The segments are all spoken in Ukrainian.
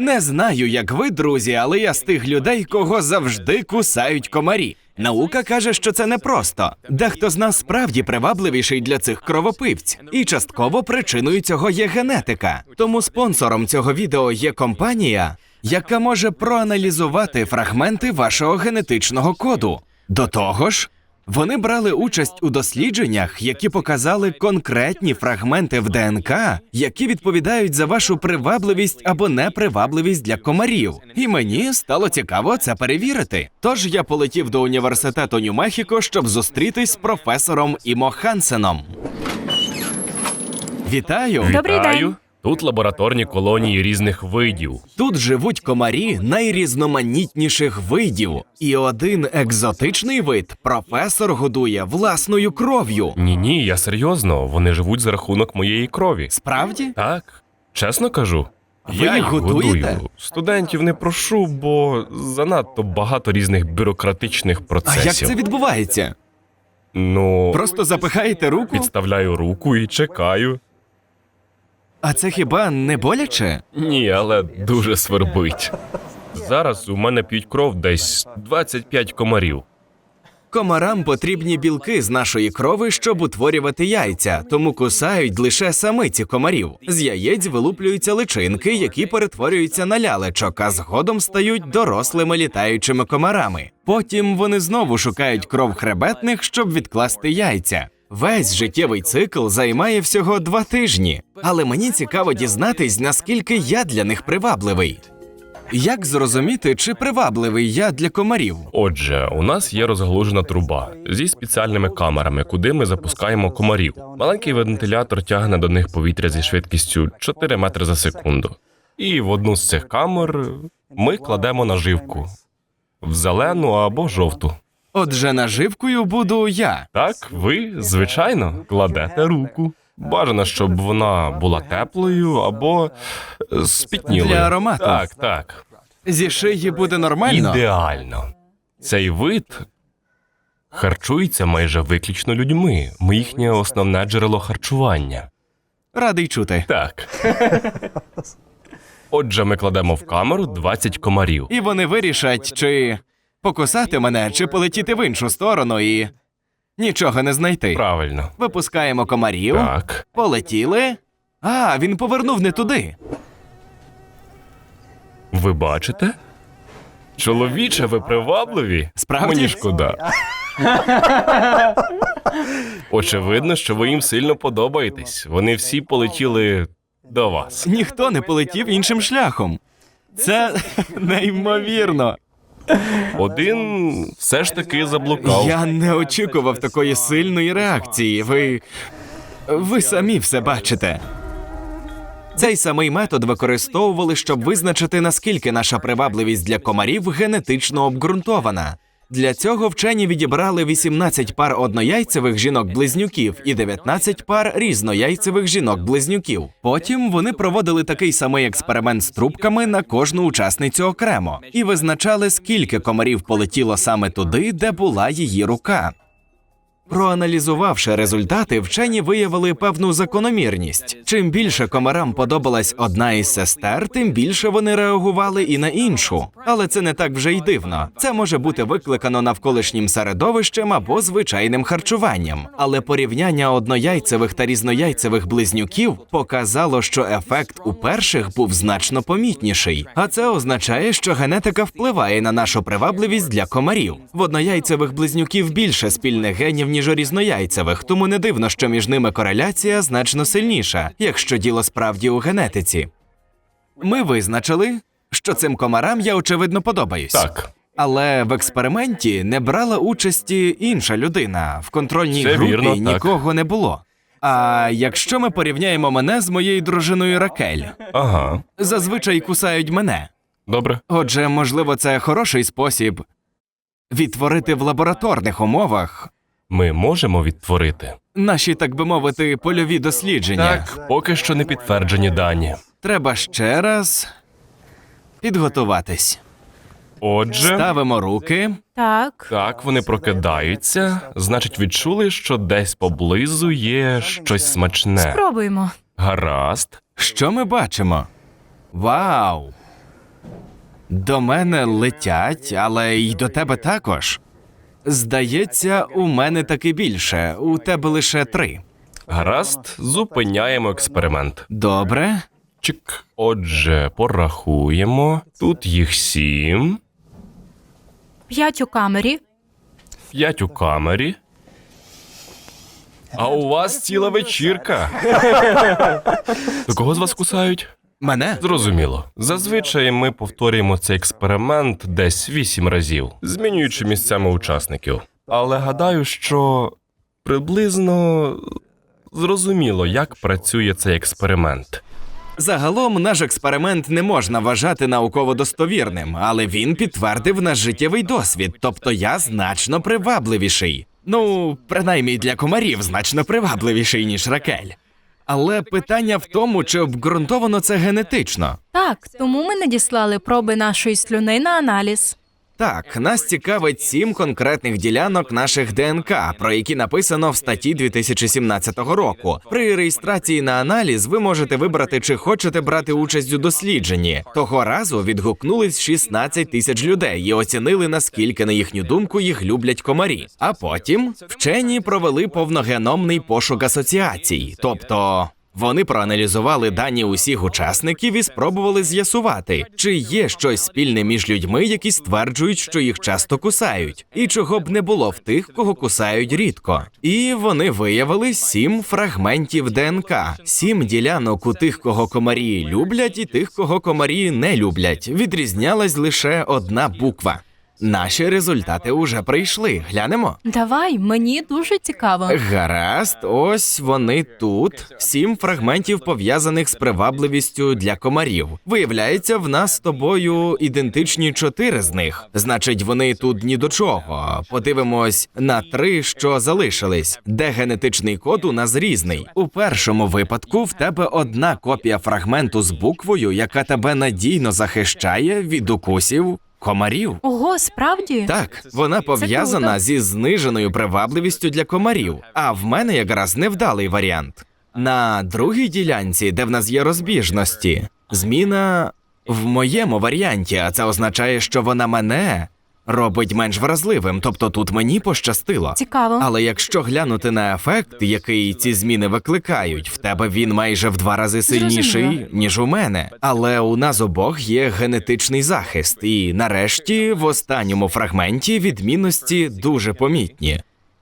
Не знаю, як ви, друзі, але я з тих людей, кого завжди кусають комарі. Наука каже, що це непросто. Дехто з нас справді привабливіший для цих кровопивць, і частково причиною цього є генетика. Тому спонсором цього відео є компанія, яка може проаналізувати фрагменти вашого генетичного коду. До того ж, вони брали участь у дослідженнях, які показали конкретні фрагменти в ДНК, які відповідають за вашу привабливість або непривабливість для комарів. І мені стало цікаво це перевірити. Тож я полетів до університету Нью-Мехіко, щоб зустрітись з професором Імо Хансеном. Вітаю! Добрий день. Тут лабораторні колонії різних видів. Тут живуть комарі найрізноманітніших видів, і один екзотичний вид професор годує власною кров'ю. Ні, ні, я серйозно, вони живуть за рахунок моєї крові. Справді? Так, чесно кажу. Ви я їх годуєте? годую. Студентів не прошу, бо занадто багато різних бюрократичних А процесів. як це відбувається? Ну, Просто запихаєте руку? підставляю руку і чекаю. А це хіба не боляче? Ні, але дуже свербить. Зараз у мене п'ють кров десь 25 комарів. Комарам потрібні білки з нашої крови, щоб утворювати яйця, тому кусають лише самиці комарів. З яєць вилуплюються личинки, які перетворюються на лялечок, а згодом стають дорослими літаючими комарами. Потім вони знову шукають кров хребетних, щоб відкласти яйця. Весь життєвий цикл займає всього два тижні, але мені цікаво дізнатись, наскільки я для них привабливий. Як зрозуміти, чи привабливий я для комарів? Отже, у нас є розгалужена труба зі спеціальними камерами, куди ми запускаємо комарів. Маленький вентилятор тягне до них повітря зі швидкістю 4 метри за секунду. І в одну з цих камер ми кладемо наживку в зелену або жовту. Отже, наживкою буду я. Так, ви, звичайно, кладете руку. Бажано, щоб вона була теплою або е, спітнілою. Для аромату. Так, так. Зі шиї буде нормально. Ідеально. Цей вид харчується майже виключно людьми. Ми їхнє основне джерело харчування. Радий чути. Так. Отже, ми кладемо в камеру 20 комарів. І вони вирішать, чи покусати мене, чи полетіти в іншу сторону і нічого не знайти. Правильно. Випускаємо комарів, Так. полетіли. А, він повернув не туди. Ви бачите? Чоловіче, ви привабливі? Справді? Мені шкода. Очевидно, що ви їм сильно подобаєтесь. Вони всі полетіли до вас. Ніхто не полетів іншим шляхом. Це неймовірно. Один все ж таки заблукав. Я не очікував такої сильної реакції. Ви. Ви самі все бачите. Цей самий метод використовували, щоб визначити, наскільки наша привабливість для комарів генетично обґрунтована. Для цього вчені відібрали 18 пар однояйцевих жінок-близнюків і 19 пар різнояйцевих жінок-близнюків. Потім вони проводили такий самий експеримент з трубками на кожну учасницю окремо і визначали, скільки комарів полетіло саме туди, де була її рука. Проаналізувавши результати, вчені виявили певну закономірність. Чим більше комарам подобалась одна із сестер, тим більше вони реагували і на іншу. Але це не так вже й дивно. Це може бути викликано навколишнім середовищем або звичайним харчуванням. Але порівняння однояйцевих та різнояйцевих близнюків показало, що ефект у перших був значно помітніший. А це означає, що генетика впливає на нашу привабливість для комарів. В однояйцевих близнюків більше спільних генів, ніж у різнояйцевих, тому не дивно, що між ними кореляція значно сильніша, якщо діло справді у генетиці. Ми визначили, що цим комарам я очевидно подобаюсь. Так, Але в експерименті не брала участі інша людина. В контрольній Це групі вірно, так. нікого не було. А якщо ми порівняємо мене з моєю дружиною Ракель, ага. зазвичай кусають мене. Добре. Отже, можливо, це хороший спосіб відтворити в лабораторних умовах Ми можемо відтворити. наші, так би мовити, польові дослідження. Так, поки що не підтверджені дані. Треба ще раз підготуватись. Отже, Ставимо руки. Так. так, вони прокидаються, значить, відчули, що десь поблизу є щось смачне. Спробуємо. Гаразд. Що ми бачимо? Вау! До мене летять, але й до тебе також. Здається, у мене таки більше, у тебе лише три. Гаразд, зупиняємо експеримент. Добре. Чик. Отже, порахуємо. Тут їх сім, П'ять у камері. п'ять у камері. А у вас ціла вечірка. То кого з вас кусають? Мене? Зрозуміло. Зазвичай ми повторюємо цей експеримент десь вісім разів, змінюючи місцями учасників. Але гадаю, що приблизно зрозуміло, як працює цей експеримент. Загалом наш експеримент не можна вважати науково достовірним, але він підтвердив наш життєвий досвід, тобто я значно привабливіший. Ну, принаймні для комарів значно привабливіший, ніж Ракель. Але питання в тому, чи обґрунтовано це генетично. Так, тому ми надіслали проби нашої слюни на аналіз. Так, нас цікавить сім конкретних ділянок наших ДНК, про які написано в статті 2017 року. При реєстрації на аналіз ви можете вибрати, чи хочете брати участь у дослідженні. Того разу відгукнулись 16 тисяч людей і оцінили наскільки, на їхню думку, їх люблять комарі. А потім вчені провели повногеномний пошук асоціацій, тобто. Вони проаналізували дані усіх учасників і спробували з'ясувати, чи є щось спільне між людьми, які стверджують, що їх часто кусають, і чого б не було в тих, кого кусають рідко. І вони виявили сім фрагментів ДНК, сім ділянок у тих, кого комарі люблять, і тих, кого комарі не люблять. Відрізнялась лише одна буква. Наші результати уже прийшли. Глянемо. Давай, мені дуже цікаво. Гаразд, ось вони тут. Сім фрагментів пов'язаних з привабливістю для комарів. Виявляється, в нас з тобою ідентичні чотири з них. Значить, вони тут ні до чого. Подивимось на три, що залишились, де генетичний код у нас різний. У першому випадку в тебе одна копія фрагменту з буквою, яка тебе надійно захищає від укусів комарів. Ого, справді? Так, вона пов'язана зі зниженою привабливістю для комарів, а в мене якраз невдалий варіант. На другій ділянці, де в нас є розбіжності, зміна в моєму варіанті, а це означає, що вона мене робить менш вразливим, тобто тут мені пощастило. Цікаво. Але якщо глянути на ефект, який ці зміни викликають, в тебе він майже в два рази сильніший, Зрозуміло. ніж у мене. Але у нас обох є генетичний захист, і нарешті в останньому фрагменті відмінності дуже помітні.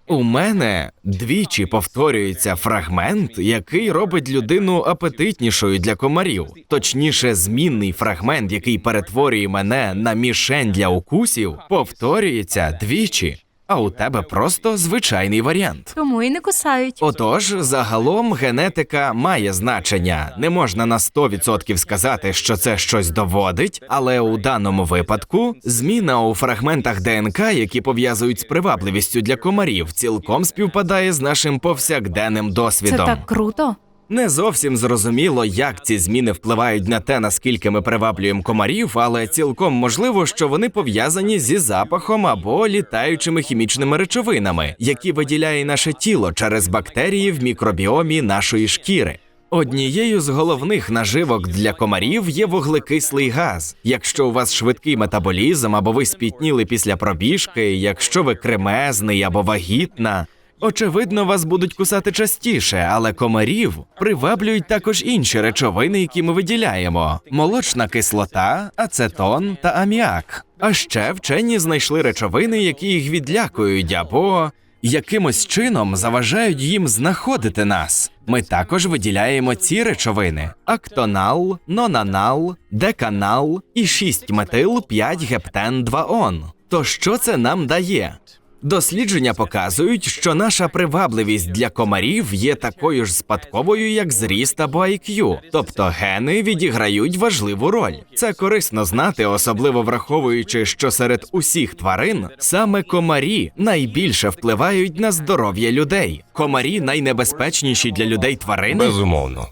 У мене двічі повторюється фрагмент, який робить людину апетитнішою для комарів, точніше, змінний фрагмент, який перетворює мене на мішень для укусів, повторюється двічі. А у тебе просто звичайний варіант. Тому і не кусають. Отож, загалом генетика має значення. Не можна на 100% сказати, що це щось доводить, але у даному випадку зміна у фрагментах ДНК, які пов'язують з привабливістю для комарів, цілком співпадає з нашим повсякденним Це досвідом. так круто. Не зовсім зрозуміло, як ці зміни впливають на те, наскільки ми приваблюємо комарів, але цілком можливо, що вони пов'язані зі запахом або літаючими хімічними речовинами, які виділяє наше тіло через бактерії в мікробіомі нашої шкіри. Однією з головних наживок для комарів є вуглекислий газ. Якщо у вас швидкий метаболізм або ви спітніли після пробіжки, якщо ви кремезний або вагітна. Очевидно, вас будуть кусати частіше, але комарів приваблюють також інші речовини, які ми виділяємо: молочна кислота, ацетон та аміак. А ще вчені знайшли речовини, які їх відлякують або якимось чином заважають їм знаходити нас. Ми також виділяємо ці речовини: актонал, нонанал, деканал і 6 метил 5 гептен 2 он. То що це нам дає? Дослідження показують, що наша привабливість для комарів є такою ж спадковою, як зріст або IQ. тобто гени відіграють важливу роль. Це корисно знати, особливо враховуючи, що серед усіх тварин саме комарі найбільше впливають на здоров'я людей. Комарі найнебезпечніші для людей тварини. Безумовно.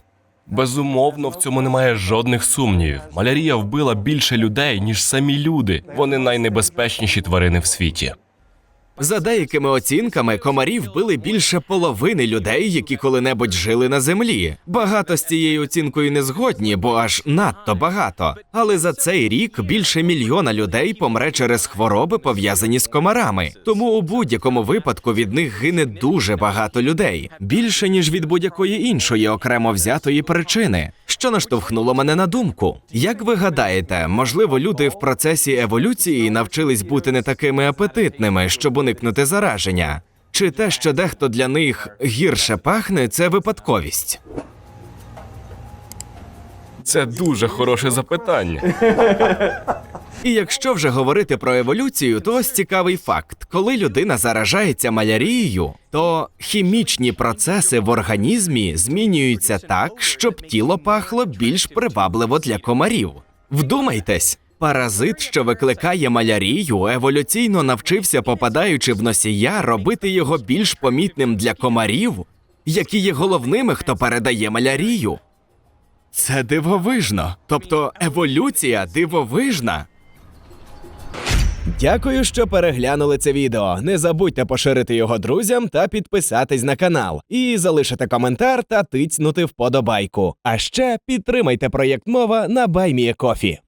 Безумовно, в цьому немає жодних сумнівів. Малярія вбила більше людей, ніж самі люди. Вони найнебезпечніші тварини в світі. За деякими оцінками, комарі вбили більше половини людей, які коли-небудь жили на землі. Багато з цією оцінкою не згодні, бо аж надто багато. Але за цей рік більше мільйона людей помре через хвороби, пов'язані з комарами. Тому у будь-якому випадку від них гине дуже багато людей, більше ніж від будь-якої іншої окремо взятої причини. Що наштовхнуло мене на думку? Як ви гадаєте, можливо, люди в процесі еволюції навчились бути не такими апетитними, щоб уникнути зараження? Чи те, що дехто для них гірше пахне, це випадковість? Це дуже хороше запитання. І якщо вже говорити про еволюцію, то ось цікавий факт: коли людина заражається малярією, то хімічні процеси в організмі змінюються так, щоб тіло пахло більш привабливо для комарів. Вдумайтесь. Паразит, що викликає малярію, еволюційно навчився, попадаючи в носія, робити його більш помітним для комарів, які є головними, хто передає малярію. Це дивовижно. Тобто еволюція дивовижна. Дякую, що переглянули це відео. Не забудьте поширити його друзям та підписатись на канал. І залишити коментар та тицнути вподобайку. А ще підтримайте проєкт мова на Байміє Кофі.